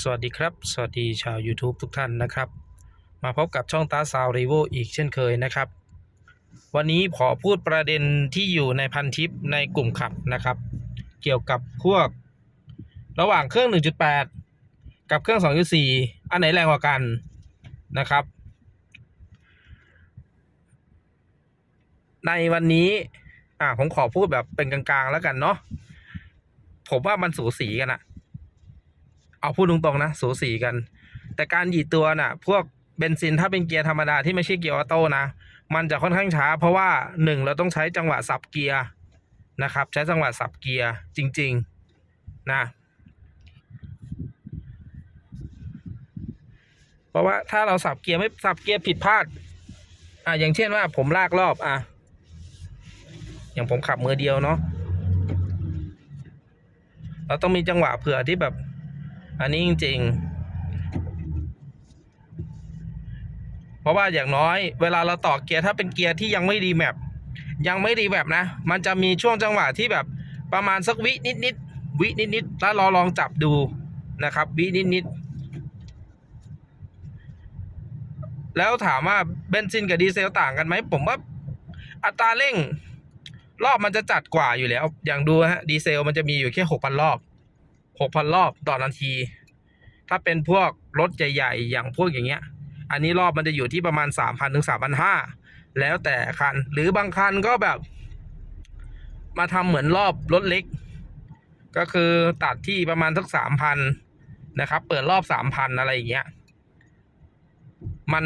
สวัสดีครับ สวัสดีชาว YouTube ทุกท่านนะครับ มาพบกับช่องตาซาวรีโวอีกเช่นเคยนะครับ วันนี้ขอพูดประเด็นที่อยู่ในพันทิปในกลุ่มขับนะครับ เกี่ยวกับพวก ระหว่างเครื่อง 1.8 กับเครื่อง 2.4 อันไหนแรงกว่ากันนะครับ ในวันนี้อ่าผมขอพูดแบบเป็นกลางๆแล้วกันเนาะผมว่ามันสูสีกันอะ เอาพูดตรงๆนะ สูสีกัน แต่การหยีตัวน่ะ พวกเบนซินถ้าเป็นเกียร์ธรรมดาที่ไม่ใช่เกียร์ออโต้นะ มันจะค่อนข้างช้า เพราะว่าหนึ่งเราต้องใช้จังหวะสับเกียร์นะครับ ใช้จังหวะสับเกียร์จริง ๆ นะเพราะว่าถ้าเราสับเกียร์ไม่สับเกียร์ผิดพลาด อะอย่างเช่นว่าผมลากรอบอะ อย่างผมขับมือเดียวเนาะ เราต้องมีจังหวะเผื่อที่แบบ อันนี้จริง ๆ เพราะว่าอย่างน้อย เวลาเราต่อเกียร์ถ้าเป็นเกียร์ที่ยังไม่รีแมปยังไม่รีแมปนะ มันจะมีช่วงจังหวะที่แบบประมาณสักวินิดๆวินิดๆแล้วเราลองจับดูนะครับ วินิดๆแล้วถามว่าเบนซินกับดีเซลต่างกันไหมผมว่าอัตราเร่ง รอบมันจะจัดกว่าอยู่แล้ว อย่างดูฮะดีเซลมันจะมีอยู่แค่หกพันรอบ หกพันรอบต่อนาที ถ้าเป็นพวกรถใหญ่ๆ อย่างพวกอย่างเงี้ย อันนี้รอบมันจะอยู่ที่ประมาณสามพันถึงสามพันห้าแล้วแต่คัน หรือบางคันก็แบบ มาทำเหมือนรอบรถเล็ก ก็คือตัดที่ประมาณสักสามพันนะครับ เปิดรอบสามพันอะไรอย่างเงี้ย มัน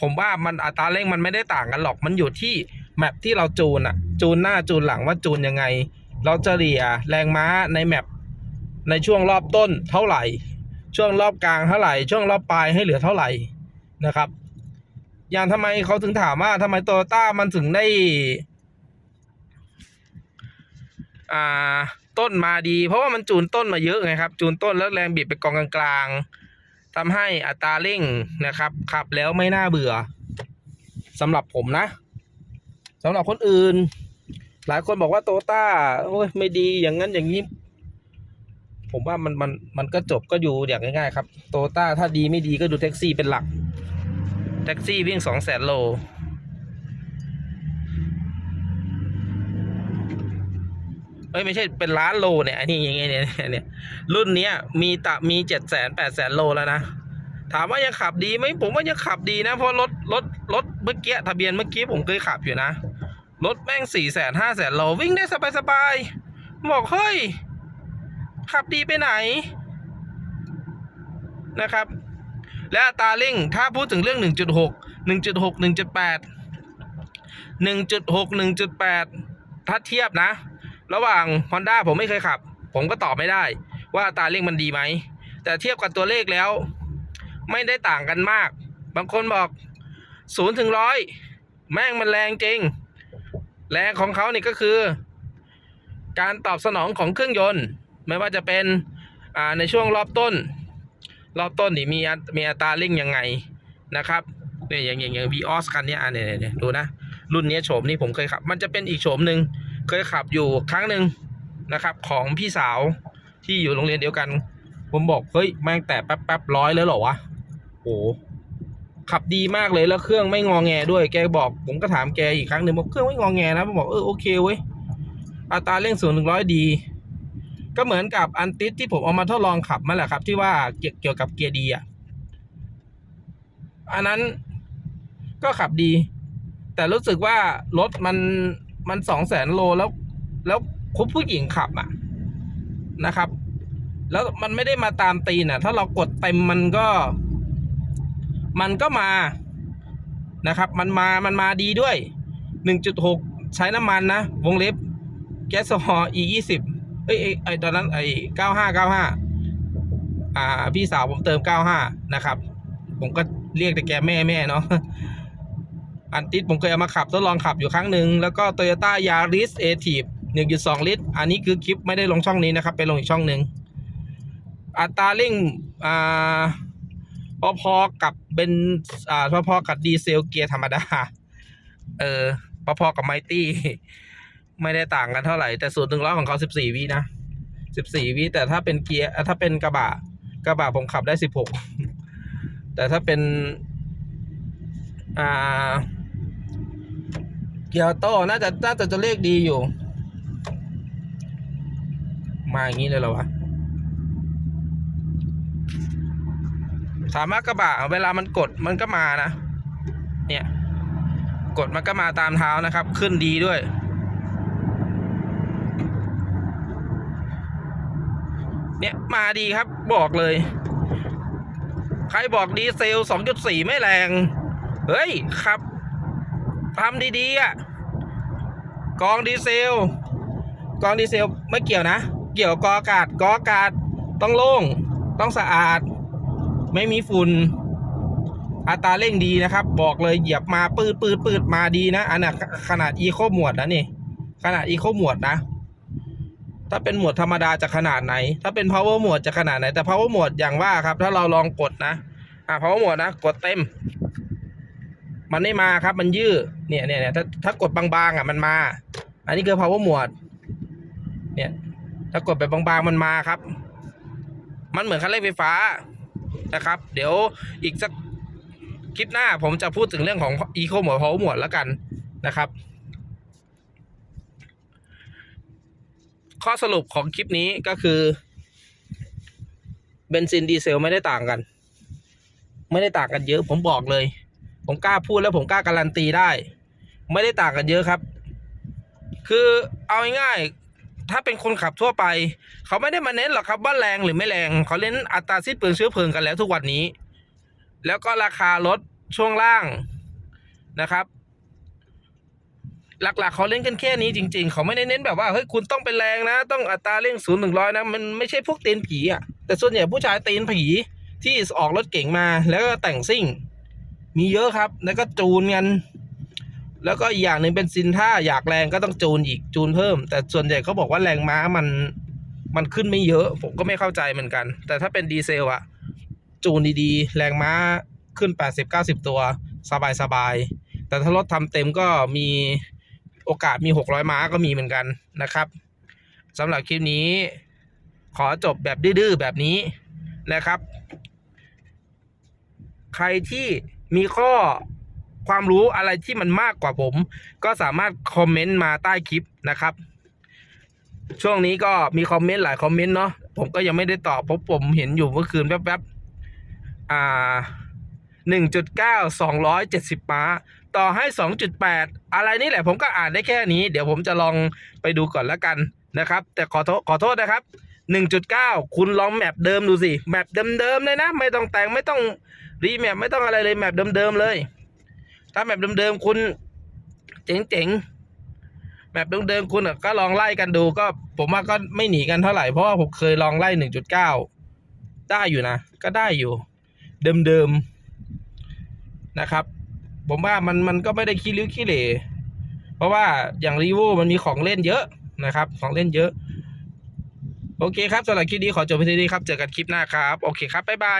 ผมว่ามันอัตราเร่งมันไม่ได้ต่างกันหรอก มันอยู่ที่แมปที่เราจูนอะจูนหน้าจูนหลังว่าจูนยังไง เราจะเฉลี่ยแรงม้าในแมป ในช่วงรอบต้นเท่าไหร่ ช่วงรอบกลางเท่าไหร่ ช่วงรอบปลายให้เหลือเท่าไหร่นะครับ อย่างทำไมเขาถึงถามว่าทำไมโตโยต้ามันถึงได้อ่าต้นมาดี เพราะว่ามันจูนต้นมาเยอะไงครับ จูนต้นแล้วแรงบิดไปกองกลางๆทำให้อัตราเร่งนะครับ ขับแล้วไม่น่าเบื่อสำหรับผมนะสำหรับคนอื่น หลายคนบอกว่าโตต้าโอ้ยไม่ดีอย่างนั้นอย่างนี้ ผมว่ามันมันมันก็จบก็อยู่อย่างง่ายๆครับโตต้าถ้าดีไม่ดีก็ดูแท็กซี่เป็นหลัก แท็กซี่วิ่งสองแสนโล เอ้ย ไม่ใช่เป็นล้านโลเนี่ย อันนี้ยังไงเนี่ยเนี่ยรุ่นเนี้ยมีตะมีเจ็ดแสนแปดแสนโลแล้วนะ ถามว่ายังขับดีไหมผมว่ายังขับดีนะ เพราะรถรถรถเมื่อกี้ทะเบียนเมื่อกี้ผมเคยขับอยู่นะ รถแม่งสี่แสนห้าแสนโลวิ่งได้สบายๆบอกเฮ้ย ขับดีไปไหนนะครับ และอัตราเร่งถ้าพูดถึงเรื่อง 1.6 1.6 1.8 1.6 1.8 ถ้าเทียบนะ ระหว่าง Honda ผมไม่เคยขับ ผมก็ตอบไม่ได้ ว่าอัตราเร่งมันดีไหม แต่เทียบกับตัวเลขแล้ว ไม่ได้ต่างกันมาก บางคนบอก0ถึง100 แม่งมันแรงจริง แรงของเขานี่ก็คือ การตอบสนองของเครื่องยนต์ ไม่ว่าจะเป็นในช่วงรอบต้น รอบต้นนี่มีมีอัตราเร่งยังไงนะครับเนี่ยอย่างอย่างอย่างวีออสคันนี้อะเนี่ยเนี่ยดูนะ รุ่นนี้โฉมนี่ผมเคยขับ มันจะเป็นอีกโฉมหนึ่งเคยขับอยู่ครั้งหนึ่งนะครับ ของพี่สาวที่อยู่โรงเรียนเดียวกัน ผมบอกเฮ้ยแม่งแต่แป๊บแป๊บร้อยแล้วหรอวะโอ้ขับดีมากเลยแล้วเครื่องไม่งอแงด้วยแกบอกผมก็ถามแกอีกครั้งหนึ่งบอกเครื่องไม่งอแงนะผมบอกเออโอเคเว้ยอัตราเร่งศูนย์ถึงร้อยดี ก็เหมือนกับอันติสที่ผมเอามาทดลองขับมาแหละครับ ที่ว่าเกี่ยวกับเกียร์ดีอะอันนั้นก็ขับดี แต่รู้สึกว่ารถมันมันสองแสนโลแล้ว แล้วคุณผู้หญิงขับอะนะครับ แล้วมันไม่ได้มาตามตีนอะ ถ้าเรากดเต็มมันก็ มันก็มานะครับ มันมามันมาดีด้วยหนึ่งจุดหกใช้น้ำมันนะ วงเล็บแก๊สโซฮอล์ e ยี่สิบ เอ้ยไอตอนนั้นไอเก้าห้าเก้าห้าอ่า พี่สาวผมเติมเก้าห้านะครับ ผมก็เรียกแต่แกแม่แม่เนาะอันติดผมเคยเอามาขับทดลองขับอยู่ครั้งหนึ่งแล้วก็ Toyota Yaris a t i v 1.2ลิตร อันนี้คือคลิปไม่ได้ลงช่องนี้นะครับ ไปลงอีกช่องหนึ่งอัตราเร่งอ่าพอๆกับเบนอ่าพอๆกับดีเซลเกียร์ธรรมดา เออพอๆกับไมตี้ ไม่ได้ต่างกันเท่าไหร่ แต่สูตรหนึ่งร้อยของเขาสิบสี่วินะสิบสี่วิแต่ถ้าเป็นเกียร์ถ้าเป็นกระบะกระบะผมขับได้สิบหกแต่ถ้าเป็นอ่าเกียร์โต้น่าจะน่าจะจะเลขดีอยู่ มาอย่างนี้เลยเหรอวะสามารถกระบะเวลามันกดมันก็มานะ เนี่ย กดมันก็มาตามเท้านะครับ ขึ้นดีด้วย เนี่ยมาดีครับบอกเลย ใครบอกดีเซล 2.4 ไม่แรง เฮ้ยครับทำดี ๆ อะ กองดีเซล กองดีเซลไม่เกี่ยวนะ เกี่ยวกออากาศกออากาศต้องโล่ง ต้องสะอาด ไม่มีฝุ่นอัตราเร่งดีนะครับ บอกเลยเหยียบมาปืดปืดปืดมาดีนะ อันน่ะขนาดอีโคหมวดนะนี่ ขนาดอีโคหมวดนะ ถ้าเป็นหมวดธรรมดาจะขนาดไหน ถ้าเป็น power หมวดจะขนาดไหน แต่ power หมวดอย่างว่าครับ ถ้าเราลองกดนะ อ่า power หมวดนะ กดเต็ม มันไม่มาครับ มันยืดเนี่ยเนี่ยเนี่ยถ้าถ้ากดบางๆอะมันมา อันนี้คือ power หมวด เนี่ย ถ้ากดไปบางๆมันมาครับ มันเหมือนคันเร่งไฟฟ้านะครับ เดี๋ยวอีกสักคลิปหน้าผมจะพูดถึงเรื่องของ eco หมวด power หมวดแล้วกันนะครับ ข้อสรุปของคลิปนี้ก็คือเบนซินดีเซลไม่ได้ต่างกัน ไม่ได้ต่างกันเยอะ ผมบอกเลย ผมกล้าพูดแล้วผมกล้าการันตีได้ ไม่ได้ต่างกันเยอะครับ คือเอาง่ายๆถ้าเป็นคนขับทั่วไป เขาไม่ได้มาเน้นหรอกครับว่าแรงหรือไม่แรงเขาเน้นอัตราสิ้นเปลืองเชื้อเพลิงกันแล้วทุกวันนี้ แล้วก็ราคารถช่วงล่างนะครับ หลักๆเขาเล่นกันแค่นี้จริง ๆ เขาไม่ได้เน้นแบบว่าเฮ้ยคุณต้องเป็นแรงนะ ต้องอัตราเร่งศูนย์ถึงร้อยนะ มันไม่ใช่พวกเตีนผีอะแต่ส่วนใหญ่ผู้ชายเตีนผีที่ออกรถเก่งมาแล้วก็แต่งซิ่ง มีเยอะครับ แล้วก็จูนกันแล้วก็อีกอย่างหนึ่งเป็นซินถ้าอยากแรงก็ต้องจูนอีกจูนเพิ่ม แต่ส่วนใหญ่เขาบอกว่าแรงม้ามันมันขึ้นไม่เยอะ ผมก็ไม่เข้าใจเหมือนกัน แต่ถ้าเป็นดีเซลอะจูนดีๆ แรงม้าขึ้น 80-90 ตัว สบายๆ แต่ถ้ารถทำเต็มก็มี โอกาสมี 600 ม้าก็มีเหมือนกันนะครับสำหรับคลิปนี้ ขอจบแบบดื้อๆแบบนี้นะครับ ใครที่มีข้อความรู้อะไรที่มันมากกว่าผม ก็สามารถคอมเมนต์มาใต้คลิปนะครับ ช่วงนี้ก็มีคอมเมนต์หลายคอมเมนต์เนาะผมก็ยังไม่ได้ตอบเพราะผมเห็นอยู่เมื่อคืนแป๊บๆอ่า หนึ่งจุดเก้าสองร้อยเจ็ดสิบม้า ต่อให้สองจุดแปดอะไรนี่แหละผมก็อ่านได้แค่นี้ เดี๋ยวผมจะลองไปดูก่อนแล้วกันนะครับ แต่ขอโทษขอโทษนะครับหนึ่งจุดเก้าคุณลองแมปเดิมดูสิ แมปเดิมๆเลยนะ ไม่ต้องแต่งไม่ต้องรีแมปไม่ต้องอะไรเลยแมปเดิมๆเลย ถ้าแมปเดิมๆคุณเจ๋งๆแบบเดิมๆคุณก็ลองไล่กันดูก็ผมว่าก็ไม่หนีกันเท่าไหร่ เพราะว่าผมเคยลองไล่หนึ่งจุดเก้าได้อยู่นะ ก็ได้อยู่ เดิมๆ นะครับ ผมว่ามันมันก็ไม่ได้ขี้ริ้วขี้เหร่เพราะว่าอย่างรีโวมันมีของเล่นเยอะนะครับ ของเล่นเยอะ โอเคครับสำหรับคลิปนี้ขอจบไปที่นี้ครับ เจอกันคลิปหน้าครับ โอเคครับ บ๊ายบาย